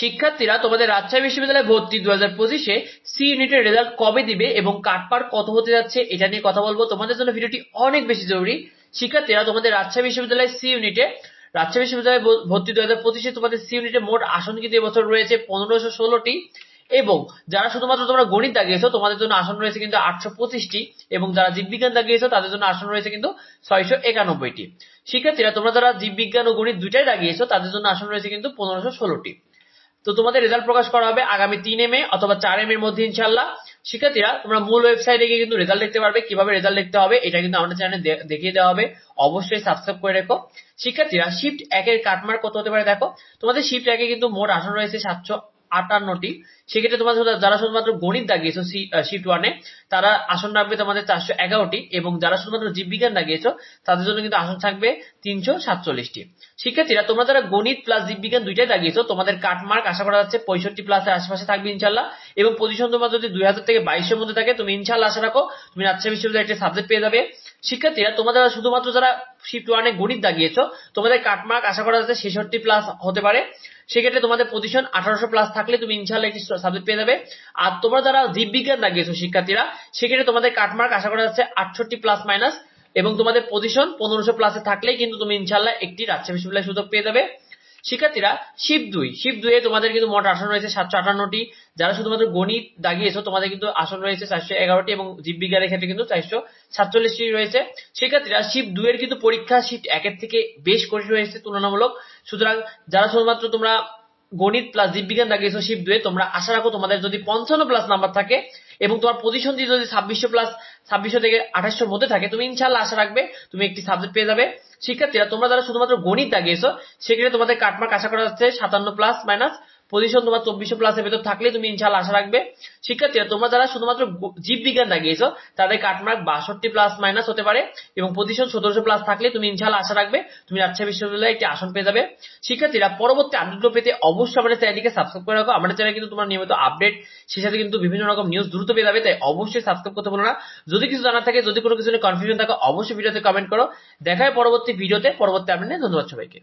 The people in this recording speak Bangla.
শিক্ষার্থীরা তোমাদের রাজশাহী বিশ্ববিদ্যালয়ে ভর্তি দু হাজার পঁচিশে সি ইউনিটের রেজাল্ট কবে দিবে এবং কাটপার কত হতে যাচ্ছে, এটা নিয়ে কথা বলব। তোমাদের জন্য ভিডিওটি অনেক বেশি জরুরি। শিক্ষার্থীরা তোমাদের রাজশাহী বিশ্ববিদ্যালয়ের সি ইউনিটে রাজশাহী বিশ্ববিদ্যালয়ে ভর্তি দু হাজার পঁচিশে তোমাদের সি ইউনিটে মোট আসন কিন্তু এবছর রয়েছে পনেরোশো ষোলোটি। এবং যারা শুধুমাত্র তোমরা গণিত দাগিয়েছো, তোমাদের জন্য আসন রয়েছে কিন্তু আটশো পঁচিশটি। এবং যারা জীববিজ্ঞান দাগিয়েছো, তাদের জন্য আসন রয়েছে কিন্তু ছয়শো একানব্বইটি। শিক্ষার্থীরা তোমরা যারা জীববিজ্ঞান ও গণিত দুইটাই দাগিয়েছো, তাদের জন্য আসন রয়েছে কিন্তু পনেরোশো ষোলোটি। তো তোমাদের রেজাল্ট প্রকাশ করা হবে আগামী তিন মে অথবা চার এম এর মধ্যে ইনশাল্লাহ শিক্ষার্থীরা, তোমরা মূল ওয়েবসাইটে গিয়ে কিন্তু রেজাল্ট দেখতে পারবে, কীভাবে রেজাল্ট দেখতে হবে, এটা কিন্তু আমাদের চ্যানেল দেখিয়ে দেওয়া হবে। অবশ্যই সাবস্ক্রাইব করে রেখো। শিক্ষার্থীরা শিফট একের কাটমার্ক কত হতে পারে দেখো? তোমাদের শিফট একে কিন্তু মোট আসন রয়েছে সাতশো। আটান্নটি। সেক্ষেত্রে তোমাদের যারা শুধুমাত্র গণিত দাগিয়েছো শিফট ওয়ানে তারা আসন রাখবে তোমাদের চারশো এগারোটি এবং যারা শুধুমাত্র জীববিজ্ঞান দাগিয়েছো, তাদের জন্য কিন্তু আসন থাকবে তিনশো সাতচল্লিশটি। শিক্ষার্থীরা, তোমরা যারা গণিত প্লাস জীববিজ্ঞান দুইটাই দাগিয়েছো, তোমাদের কাটমার্ক আশা করা যাচ্ছে পঁয়ষট্টি প্লাসের আশেপাশে থাকবে ইনশাল্লাহ এবং পজিশন তোমার যদি দুই হাজার থেকে বাইশের মধ্যে থাকে, তুমি ইনশাল্লাহ আশা রাখো, তুমি রাজশাহী বিশ্ববিদ্যালয়ে একটা সাবজেক্ট পেয়ে যাবে। শিক্ষার্থীরা, তোমাদের শুধুমাত্র যারা শিফট ওয়ানে গণিত দাগিয়েছ, তোমাদের কাটমার্ক আশা করা যাচ্ছে ছেষট্টি প্লাস হতে পারে। সেক্ষেত্রে তোমাদের পজিশন আঠারোশো প্লাস থাকলে তুমি ইনশাল্লাহ একটি সাবজেক্ট পেয়ে যাবে। আর তোমরা যারা জীববিজ্ঞান দাগিয়েছো শিক্ষার্থীরা, সেক্ষেত্রে তোমাদের কাটমার্ক আশা করা যাচ্ছে আটষট্টি প্লাস মাইনাস এবং তোমাদের পজিশন পনেরোশো প্লাসে থাকলেই কিন্তু তুমি ইনশাল্লাহ একটি রাজশাহী বিশ্ববিদ্যালয়ের সুযোগ পেয়ে যাবে। শিক্ষার্থীরা, শিব দুই। শিব দুয়ে তোমাদের কিন্তু মোট আসন রয়েছে সাতশো আটান্নটি। যারা শুধুমাত্র গণিত দাগিয়েছো, তোমাদের কিন্তু আসন রয়েছে চারশো এগারোটি এবং জীববিজ্ঞানের ক্ষেত্রে কিন্তু চারশো সাতচল্লিশটি রয়েছে। শিক্ষার্থীরা, শিব দুইয়ের কিন্তু পরীক্ষা শিফট একের থেকে বেশ কঠিন হয়েছে তুলনামূলক। সুতরাং যারা শুধুমাত্র তোমরা গণিত প্লাস জীববিজ্ঞান দাগিয়েছো শিফট দুয়ে তোমরা আশা রাখো তোমাদের যদি পঞ্চান্ন প্লাস নাম্বার থাকে এবং তোমার পজিশন যদি ছাব্বিশশো প্লাস ছাব্বিশশো থেকে আঠাশশোর মধ্যে থাকে, তুমি ইনশাল্লাহ আশা রাখবে, তুমি একটি সাবজেক্ট পেয়ে যাবে। শিক্ষার্থীরা, তোমরা যারা শুধুমাত্র গণিত দাগিয়েছো সেক্ষেত্রে তোমাদের কাটমার্ক আশা করা যাচ্ছে সাতান্ন প্লাস মাইনাস পজিশন তোমার চব্বিশশো প্লাসের ভেতর থাকলে তুমি ইনশাল্লাহ আশা রাখবে। শিক্ষার্থীরা, তোমরা যারা শুধুমাত্র গ- জীববিজ্ঞান দাগিয়েছো তাদের কাটমার্ক বাষট্টি প্লাস মাইনাস হতে পারে এবং পজিশন সতেরোশো প্লাস থাকলে তুমি ইনশাল্লাহ আশা রাখবে, তুমি রাজশাহী বিশ্ববিদ্যালয়ে একটি আসন পেয়ে যাবে। শিক্ষার্থীরা, পরবর্তী আপডেটগুলো পেতে অবশ্যই আমাদের চ্যানেলটিকে সাবস্ক্রাইব করে রাখো। আমাদের চ্যানেলে কিন্তু তোমার নিয়মিত আপডেট সেই সাথে কিন্তু বিভিন্ন রকম নিউজ দ্রুত পেয়ে যাবে, তাই অবশ্যই সাবস্ক্রাইব করতে বলো না। যদি কিছু জানার থাকে, যদি কোনো কিছু নিয়ে কনফিউশন থাকে, অবশ্যই ভিডিওতে কমেন্ট করো। দেখায় পরবর্তী ভিডিওতে পরবর্তী আপডেট নিয়ে ধন্যবাদ সবাইকে।